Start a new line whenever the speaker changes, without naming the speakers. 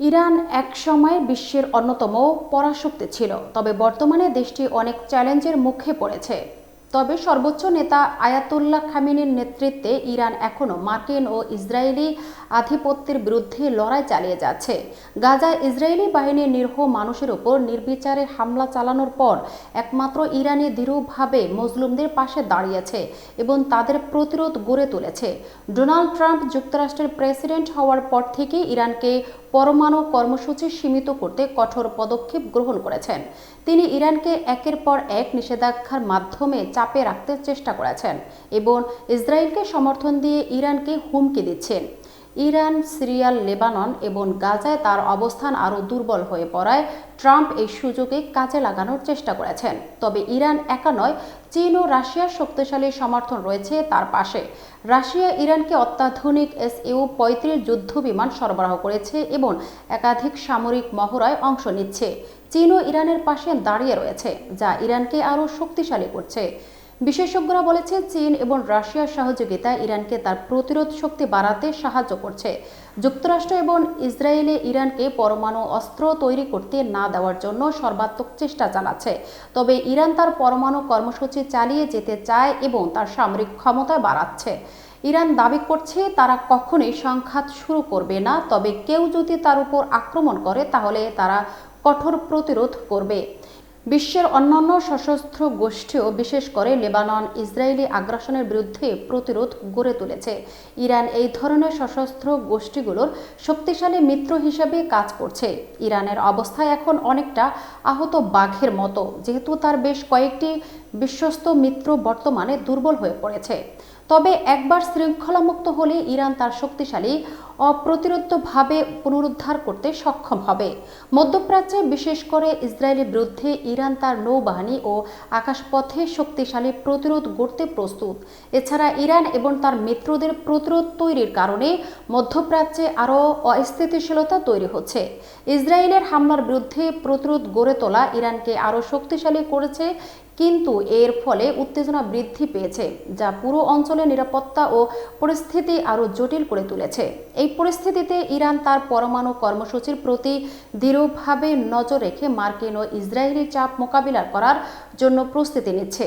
Iran একসময় বিশ্বের অন্যতম পরাশক্তি ছিল, তবে বর্তমানে দেশটি অনেক চ্যালেঞ্জের মুখে পড়েছে। তবে সর্বোচ্চ নেতা আয়াতুল্লাহ খামিনের নেতৃত্বে ইরান এখনও মার্কিন ও ইসরায়েলি আধিপত্যের বিরুদ্ধে লড়াই চালিয়ে যাচ্ছে। গাজায় ইসরায়েলি বাহিনীর নিরীহ মানুষের উপর নির্বিচারে হামলা চালানোর পর একমাত্র ইরানি দৃঢ়ভাবে মজলুমদের পাশে দাঁড়িয়েছে এবং তাদের প্রতিরোধ গড়ে তুলেছে। ডোনাল্ড ট্রাম্প যুক্তরাষ্ট্রের প্রেসিডেন্ট হওয়ার পর থেকে ইরানকে পরমাণু কর্মসূচি সীমিত করতে কঠোর পদক্ষেপ গ্রহণ করেছেন। তিনি ইরানকে একের পর এক নিষেধাজ্ঞার মাধ্যমে চাপে রাখতে চেষ্টা করেছেন এবং ইসরায়েলকে সমর্থন দিয়ে ইরানকে হুমকি দিচ্ছেন। ইরান সিরিয়াল লেবানন এবং গাজায় তার অবস্থান আরও দুর্বল হয়ে পড়ায় ট্রাম্প এই সুযোগে কাজে লাগানোর চেষ্টা করেছেন। তবে ইরান একা নয়, চীন ও রাশিয়ার শক্তিশালী সমর্থন রয়েছে তার পাশে। রাশিয়া ইরানকে অত্যাধুনিক এস ইউ পঁয়ত্রিশ যুদ্ধ বিমান সরবরাহ করেছে এবং একাধিক সামরিক মহড়ায় অংশ নিচ্ছে। চীনও ইরানের পাশে দাঁড়িয়ে রয়েছে, যা ইরানকে আরও শক্তিশালী করছে। বিশেষজ্ঞরা বলেছে, চীন এবং রাশিয়ার সহযোগিতা ইরানকে তার প্রতিরোধ শক্তি বাড়াতে সাহায্য করছে। যুক্তরাষ্ট্র এবং ইসরায়েলে ইরানকে পরমাণু অস্ত্র তৈরি করতে না দেওয়ার জন্য সর্বাত্মক চেষ্টা চালাচ্ছে। তবে ইরান তার পরমাণু কর্মসূচি চালিয়ে যেতে চায় এবং তার সামরিক ক্ষমতা বাড়াচ্ছে। ইরান দাবি করছে, তারা কখনোই সংঘাত শুরু করবে না, তবে কেউ যদি তার উপর আক্রমণ করে, তাহলে তারা কঠোর প্রতিরোধ করবে। বিশ্বের অন্যান্য সশস্ত্র গোষ্ঠীও, বিশেষ করে লেবানন, ইসরায়েলি আগ্রাসনের বিরুদ্ধে প্রতিরোধ গড়ে তুলেছে। ইরান এই ধরনের সশস্ত্র গোষ্ঠীগুলোর শক্তিশালী মিত্র হিসেবে কাজ করছে। ইরানের অবস্থা এখন অনেকটা আহত বাঘের মতো, যেহেতু তার বেশ কয়েকটি বিশ্বস্ত মিত্র বর্তমানে দুর্বল হয়ে পড়েছে। তবে একবার শৃঙ্খলামুক্ত হলে ইরান তার শক্তিশালী অপ্রতিরোধ্যভাবে পুনরুদ্ধার করতে সক্ষম হবে। মধ্যপ্রাচ্যে বিশেষ করে ইসরায়েলের বিরুদ্ধে ইরান তার নৌবাহিনী ও আকাশপথে শক্তিশালী প্রতিরোধ গড়তে প্রস্তুত। এছাড়া ইরান এবং তার মিত্রদের প্রতিরোধ তৈরির কারণে মধ্যপ্রাচ্যে আরও অস্থিতিশীলতা তৈরি হচ্ছে। ইসরায়েলের হামলার বিরুদ্ধে প্রতিরোধ গড়ে তোলা ইরানকে আরও শক্তিশালী করেছে কিন্তু এর ফলে উত্তেজনা বৃদ্ধি পেয়েছে, যা পুরো অঞ্চলের নিরাপত্তা ও পরিস্থিতি আরও জটিল করে তুলেছে। এই পরিস্থিতিতে ইরান তার পরমাণু কর্মসূচির প্রতি দৃঢ়ভাবে নজর রেখে মার্কিন ও ইসরায়েলি চাপ মোকাবিলা করার জন্য প্রস্তুতি নিচ্ছে।